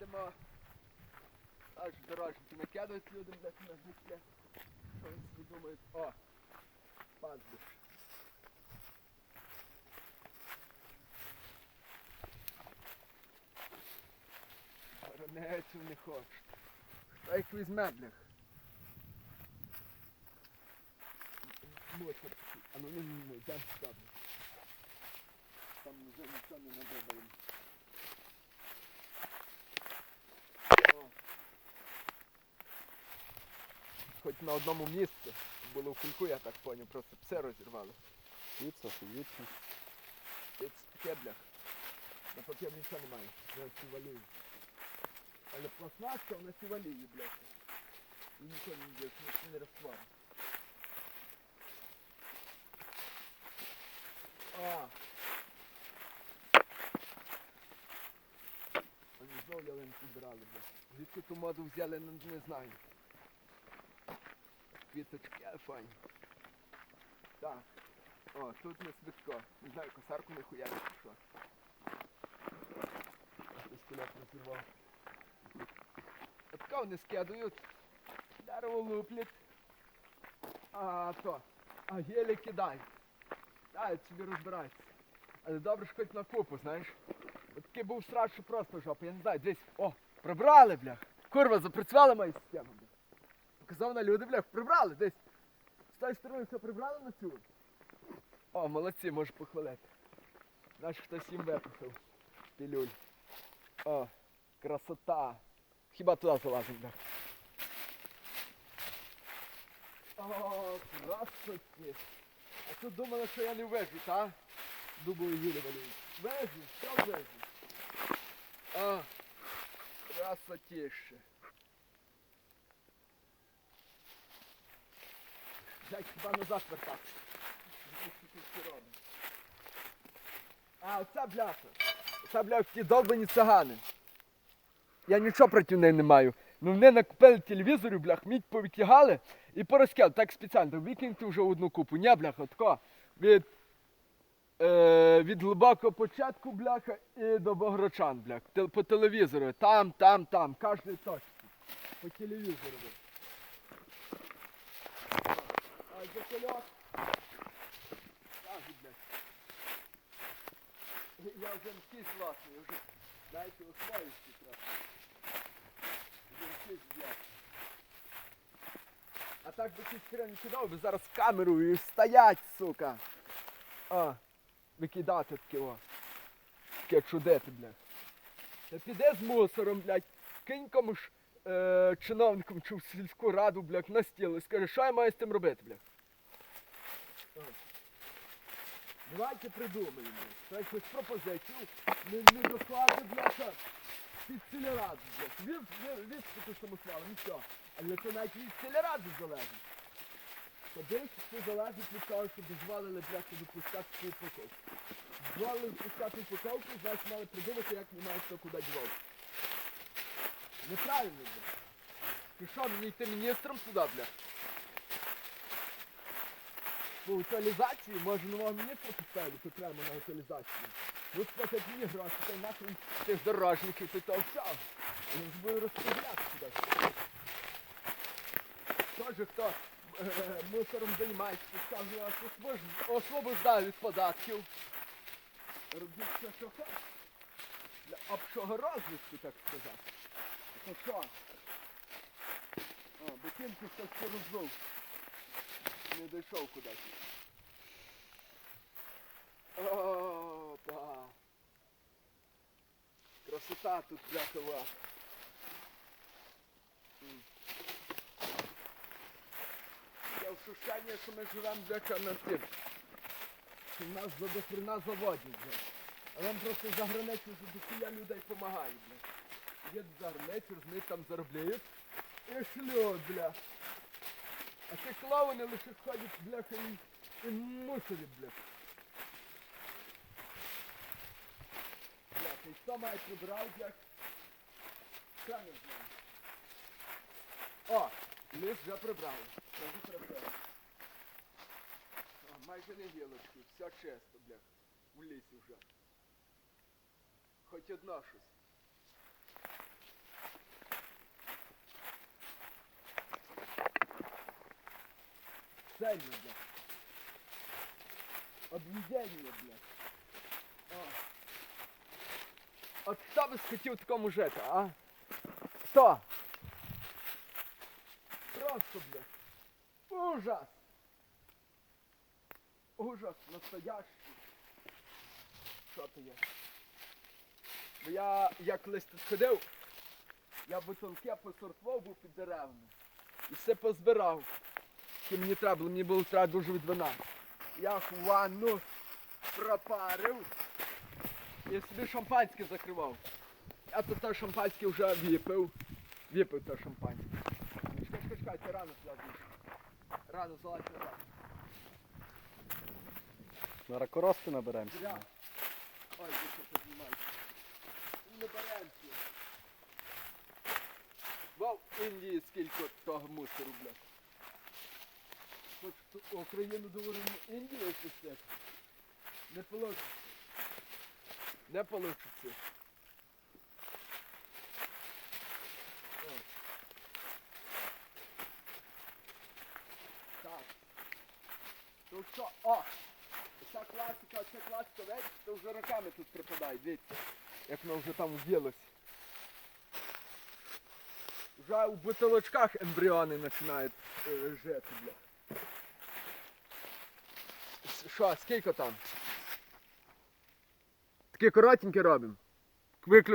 ходимо. Аж дорожники накидують людям десь на життя. Вони собі думають, о, пастбищ. Ранецю не хочуть. Хто їх візьме, блях? Мусор такий. А ну ну, йдемо Там вже нічого не надобаємо. О. Хоч на одному місці. Було в кульку, я так поняв, просто пси розірвали. Піца, піца. Це таке. На папір нічого немає. Я сівалію. Але пластмаска вона сіваліє, блях. І нічого не йде, не розтвар. А. Вони знову ялинку брали, блях. Звідки ту моду взяли, не, не знаю. Квіточки, а файні. Так. О, тут не свитко. Не знаю, косарку не чи що. Десь куляк розірвав. Отка вони скидують. Дерево луплять. А то. А гелі кидають. Дають собі розбираються. Але добре ж хоч на купу, знаєш. От такий був страх, просто жопа. Я не знаю, десь. О, прибрали, блях. Курва, запрацювала моя система, блях. Показав на люди, блях, прибрали десь. З тої сторони все прибрали на цю. О, молодці, можу похвалити. Наш хтось їм виписав. Пілюль. О, красота. Хіба туди залазимо, да? О, красоті. А тут думали, що я не вижу, та? Дубові гілі валюють. Вижу, що вижу. О, красотіще. Дай хіба назад вертатися. А, оця бляха. Оця бляха ті долбані цигани. Я нічого проти неї не маю. Ну вони накупили телевізорів, блях, мідь повитягали і порозкяли. Так спеціально. Викиньте вже одну купу. Ні, бляха, тако. Від, е, від глибокого початку, бляха, і до Богрочан, блях. По телевізору. Там, там, там. Кожної точці. По телевізору. Блях. А, за кольок. Кажуть, блядь. Я вже мкіс власний, вже дайте освоївся трохи. Вже мкіс, блядь. А так би ті хрен не кидав, би зараз камерою і стоять, сука. А, викидати таке о. Таке чудити, блядь. Та піде з мусором, блядь, кинь комусь е, чиновникам чи в сільську раду, блядь, на стіл і скаже, що я маю з тим робити, блядь. Давайте придумаємо. блядь. Якусь пропозицію. Не, не дослати, бляха, під блядь. Від, від, від самослава, нічого. Але це навіть від сільради залежить. То більшість залежить від того, що дозволили, бляха, випускати цю упаковку. Дозволили випускати упаковку, значить мали придумати, як не мають куди дівати. Неправильно, блядь. Ти що, мені йти міністром туди, блядь? По утилізації, може нового міністра поставити окремо на утилізацію. Тут платять мені гроші, та й нахрен тих дорожників, ти то все. Вони ж будуть розподіляти сюди. Тоже хто е, мусором займається, скажу, освобож- освобождаю від податків. Робіть все, що хочеш. Для общого розвитку, так сказати. То що? О, ботинки хтось розбив не дійшов кудись. Опа! Красота тут бляхова. Я ощущення, що ми живемо бляха на тим. В нас за до хрена заводять, бля. А нам просто за границю за людей допомагають. Їдуть за границю, розуміють, там заробляють. І шлють, бля. А ці клоуни лише ходять, бляха, і, і мусорять, бляха. Бляха, і хто має прибирати, бляха? Я не знаю. О, ліс вже прибрали. Це вже прибрали. О, майже не гілочки, все чисто, бляха. В лісі вже. Хоч одно щось. Сильно, блядь. Об'їдення, блядь. От хто би схотів такому жити, а? Хто? Просто, блядь. Ужас! Ужас настоящий. Що то є? Бо я, я колись тут ходив, я бутилки посортував був під деревами. І все позбирав. Що мені треба було, мені було треба дуже від вина. Я ванну пропарив і собі шампанське закривав. Я тут те шампанське вже випив. Випив те шампанське. Чекай, чекай, чекай, ти рано сюди. Рано залазь назад. Зараз корости наберемося. Зря. Ой, ви що піднімаєте. Не беремся. В Індії скільки того мусору, блядь. Хоч Україну говоримо Індію пустити. Не получиться. Не получиться. Так. Ну що, о! Ця класика, ця класика, знаєте, то вже роками тут припадає, дивіться, як воно вже там вділося. Вже у бутилочках ембріони починають е, жити, бля. Що, скільки там? Такі коротенькі робимо. Виключно.